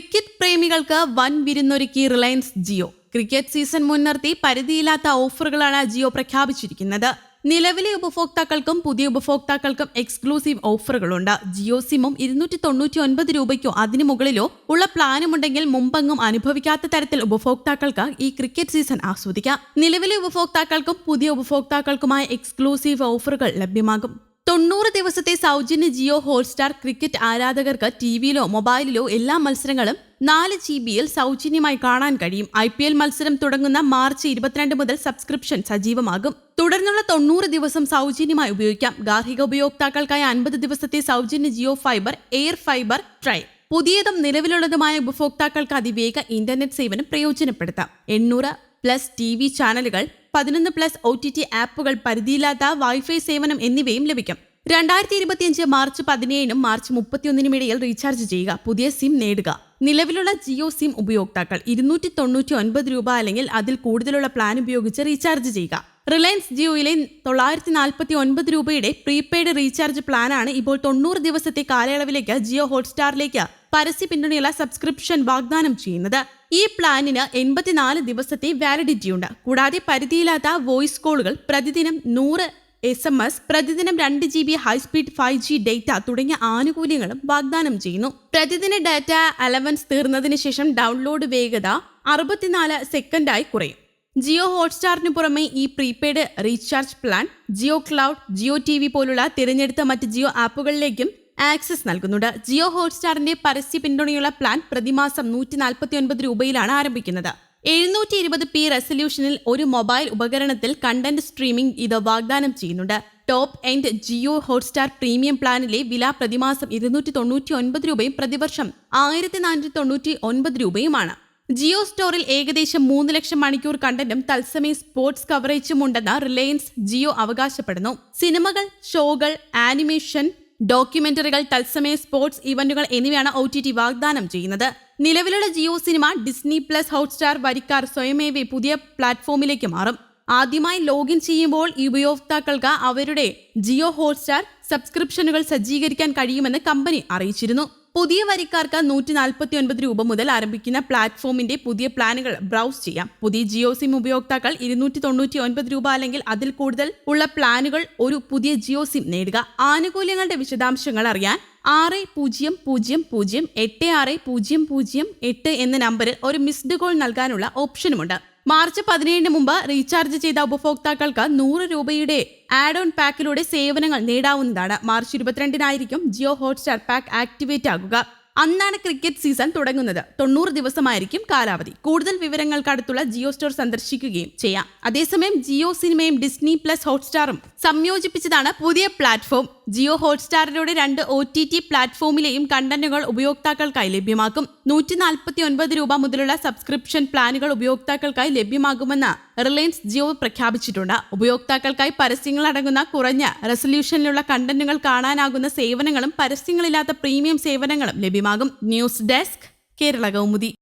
Cricket പ്രേമികൾക്ക് വൻ വിരുന്നൊരുക്കി റിലയൻസ് ജിയോ. ക്രിക്കറ്റ് സീസൺ മുൻനിർത്തി പരിധിയില്ലാത്ത ഓഫറുകളാണ് ജിയോ പ്രഖ്യാപിച്ചിരിക്കുന്നത്. നിലവിലെ ഉപഭോക്താക്കൾക്കും പുതിയ ഉപഭോക്താക്കൾക്കും എക്സ്ക്ലൂസീവ് ഓഫറുകളുണ്ട്. ജിയോ സിമ്മും ഇരുന്നൂറ്റി തൊണ്ണൂറ്റി ഒൻപത് രൂപയ്ക്കോ അതിനു മുകളിലോ ഉള്ള പ്ലാനുമുണ്ടെങ്കിൽ മുമ്പെങ്ങും അനുഭവിക്കാത്ത തരത്തിൽ ഉപഭോക്താക്കൾക്ക് ഈ ക്രിക്കറ്റ് സീസൺ ആസ്വദിക്കാം. നിലവിലെ ഉപഭോക്താക്കൾക്കും പുതിയ ഉപഭോക്താക്കൾക്കുമായ എക്സ്ക്ലൂസീവ് ഓഫറുകൾ ലഭ്യമാകും. തൊണ്ണൂറ് ദിവസത്തെ സൗജന്യ ജിയോ ഹോട്ട്സ്റ്റാർ ക്രിക്കറ്റ് ആരാധകർക്ക് ടിവിയിലോ മൊബൈലിലോ എല്ലാ മത്സരങ്ങളും നാല് ജി ബിയിൽ സൗജന്യമായി കാണാൻ കഴിയും. ഐ പി എൽ മത്സരം തുടങ്ങുന്ന മാർച്ച് ഇരുപത്തിരണ്ട് മുതൽ സബ്സ്ക്രിപ്ഷൻ സജീവമാകും. തുടർന്നുള്ള തൊണ്ണൂറ് ദിവസം സൗജന്യമായി ഉപയോഗിക്കാം. ഗാർഹിക ഉപയോക്താക്കൾക്കായി അൻപത് ദിവസത്തെ സൗജന്യ Jio Fiber Air Fiber try. പുതിയതും നിലവിലുള്ളതുമായ ഉപഭോക്താക്കൾക്ക് അതിവേഗ ഇന്റർനെറ്റ് സേവനം പ്രയോജനപ്പെടുത്താം. എണ്ണൂറ് പ്ലസ് ടി ചാനലുകൾ പതിനൊന്ന് പ്ലസ് ഒ ടി ടി ആപ്പുകൾ പരിധിയില്ലാത്ത വൈഫൈ സേവനം എന്നിവയും ലഭിക്കും. രണ്ടായിരത്തി ഇരുപത്തിയഞ്ച് മാർച്ച് പതിനേഴിനും മാർച്ച് മുപ്പത്തിയൊന്നിനും ഇടയിൽ റീചാർജ് ചെയ്യുക പുതിയ സിം നേടുക. നിലവിലുള്ള ജിയോ സിം ഉപയോക്താക്കൾ ഇരുന്നൂറ്റി തൊണ്ണൂറ്റി ഒൻപത് രൂപ അല്ലെങ്കിൽ അതിൽ കൂടുതലുള്ള പ്ലാൻ ഉപയോഗിച്ച് റീചാർജ് ചെയ്യുക. റിലയൻസ് ജിയോയിലെ തൊള്ളായിരത്തി നാൽപ്പത്തി ഒൻപത് രൂപയുടെ പ്രീപെയ്ഡ് റീചാർജ് പ്ലാനാണ് ഇപ്പോൾ തൊണ്ണൂറ് ദിവസത്തെ കാലയളവിലേക്ക് ജിയോ ഹോട്ട്സ്റ്റാറിലേക്ക് പരസ്യ പിന്തുണയുള്ള സബ്സ്ക്രിപ്ഷൻ വാഗ്ദാനം ചെയ്യുന്നത്. ഈ പ്ലാനിന് എൺപത്തിനാല് ദിവസത്തെ വാലിഡിറ്റി ഉണ്ട്. കൂടാതെ പരിധിയില്ലാത്ത വോയിസ് കോളുകൾ പ്രതിദിനം നൂറ് എസ് എം എസ് പ്രതിദിനം രണ്ട് G B high speed five G data തുടങ്ങിയ ആനുകൂല്യങ്ങളും വാഗ്ദാനം ചെയ്യുന്നു. പ്രതിദിന ഡാറ്റ അലവൻസ് തീർന്നതിന് ശേഷം ഡൗൺലോഡ് വേഗത അറുപത്തിനാല് സെക്കൻഡായി കുറയും. ജിയോ ഹോട്ട്സ്റ്റാറിന് പുറമെ ഈ prepaid recharge plan Jio cloud Jio T V പോലുള്ള തിരഞ്ഞെടുത്ത മറ്റ് ജിയോ ആപ്പുകളിലേക്കും ആക്സസ് നൽകുന്നുണ്ട്. ജിയോ ഹോട്ട്സ്റ്റാറിന്റെ പരസ്യ പിന്തുണയുള്ള പ്ലാൻ പ്രതിമാസം നൂറ്റി നാൽപ്പത്തി ഒൻപത് രൂപയിലാണ് ആരംഭിക്കുന്നത്. എഴുന്നൂറ്റി ഇരുപത് പി റെസൊല്യൂഷനിൽ ഒരു മൊബൈൽ ഉപകരണത്തിൽ കണ്ടന്റ് സ്ട്രീമിംഗ് ഇത് വാഗ്ദാനം ചെയ്യുന്നുണ്ട്. Top end Jio Hotstar premium പ്ലാനിലെ വില പ്രതിമാസം ഇരുന്നൂറ്റി തൊണ്ണൂറ്റി ഒൻപത് രൂപയും പ്രതിവർഷം ആയിരത്തി നാനൂറ്റി തൊണ്ണൂറ്റി ഒൻപത് രൂപയുമാണ്. ജിയോ സ്റ്റോറിൽ ഏകദേശം മൂന്ന് ലക്ഷം മണിക്കൂർ കണ്ടന്റും തത്സമയ സ്പോർട്സ് കവറേജും ഉണ്ടെന്ന് റിലയൻസ് ജിയോ അവകാശപ്പെടുന്നു. സിനിമകൾ ഷോകൾ ആനിമേഷൻ ഡോക്യുമെന്ററികൾ തത്സമയ സ്പോർട്സ് ഇവന്റുകൾ എന്നിവയാണ് ഒ ടി ടി വാഗ്ദാനം ചെയ്യുന്നത്. നിലവിലുള്ള Jio cinema Disney plus Hotstar വരിക്കാർ സ്വയമേവ പുതിയ പ്ലാറ്റ്ഫോമിലേക്ക് മാറും. ആദ്യമായി ലോഗിൻ ചെയ്യുമ്പോൾ ഉപയോക്താക്കൾക്ക് അവരുടെ ജിയോ ഹോട്ട്സ്റ്റാർ സബ്സ്ക്രിപ്ഷനുകൾ സജ്ജീകരിക്കാൻ കഴിയുമെന്ന് കമ്പനി അറിയിച്ചിരുന്നു. പുതിയ വരിക്കാർക്ക് നൂറ്റി നാൽപ്പത്തി ഒൻപത് രൂപ മുതൽ ആരംഭിക്കുന്ന പ്ലാറ്റ്ഫോമിന്റെ പുതിയ പ്ലാനുകൾ ബ്രൗസ് ചെയ്യാം. പുതിയ ജിയോ സിം ഉപയോക്താക്കൾ ഇരുന്നൂറ്റി തൊണ്ണൂറ്റി ഒൻപത് രൂപ അല്ലെങ്കിൽ അതിൽ കൂടുതൽ ഉള്ള പ്ലാനുകൾ ഒരു പുതിയ ജിയോ സിം നേടുക. ആനുകൂല്യങ്ങളുടെ വിശദാംശങ്ങൾ അറിയാൻ ആറ് പൂജ്യം പൂജ്യം പൂജ്യം എട്ട് ആറ് പൂജ്യം പൂജ്യം എട്ട് എന്ന നമ്പറിൽ ഒരു മിസ്ഡ് കോൾ നൽകാനുള്ള ഓപ്ഷനുമുണ്ട്. മാർച്ച് പതിനേഴിന് മുമ്പ് റീചാർജ് ചെയ്ത ഉപഭോക്താക്കൾക്ക് നൂറ് രൂപയുടെ ആഡ് ഓൺ പാക്കിലൂടെ സേവനങ്ങൾ നേടാവുന്നതാണ്. മാർച്ച് ഇരുപത്തിരണ്ടിനായിരിക്കും ജിയോ ഹോട്ട്സ്റ്റാർ പാക്ക് ആക്ടിവേറ്റ് ആകുക. അന്നാണ് ക്രിക്കറ്റ് സീസൺ തുടങ്ങുന്നത്. തൊണ്ണൂറ് ദിവസമായിരിക്കും കാലാവധി. കൂടുതൽ വിവരങ്ങൾക്കടുത്തുള്ള ജിയോ സ്റ്റോർ സന്ദർശിക്കുകയും ചെയ്യാം. അതേസമയം ജിയോ സിനിമയും ഡിസ്നി പ്ലസ് ഹോട്ട്സ്റ്റാറും സംയോജിപ്പിച്ചതാണ് പുതിയ പ്ലാറ്റ്ഫോം. ജിയോ ഹോട്ട്സ്റ്റാറിലൂടെ രണ്ട് ഒ ടി ടി പ്ലാറ്റ്ഫോമിലെയും കണ്ടന്റുകൾ ഉപയോക്താക്കൾക്കായി ലഭ്യമാക്കും. നൂറ്റി നാൽപ്പത്തി ഒൻപത് രൂപ മുതലുള്ള സബ്സ്ക്രിപ്ഷൻ പ്ലാനുകൾ ഉപയോക്താക്കൾക്കായി ലഭ്യമാകുമെന്ന് റിലയൻസ് ജിയോ പ്രഖ്യാപിച്ചിട്ടുണ്ട്. ഉപയോക്താക്കൾക്കായി പരസ്യങ്ങൾ അടങ്ങുന്ന കുറഞ്ഞ റെസൊല്യൂഷനിലുള്ള കണ്ടന്റുകൾ കാണാനാകുന്ന സേവനങ്ങളും പരസ്യങ്ങളില്ലാത്ത പ്രീമിയം സേവനങ്ങളും ലഭ്യമാകും. News desk Kerala Kaumudi.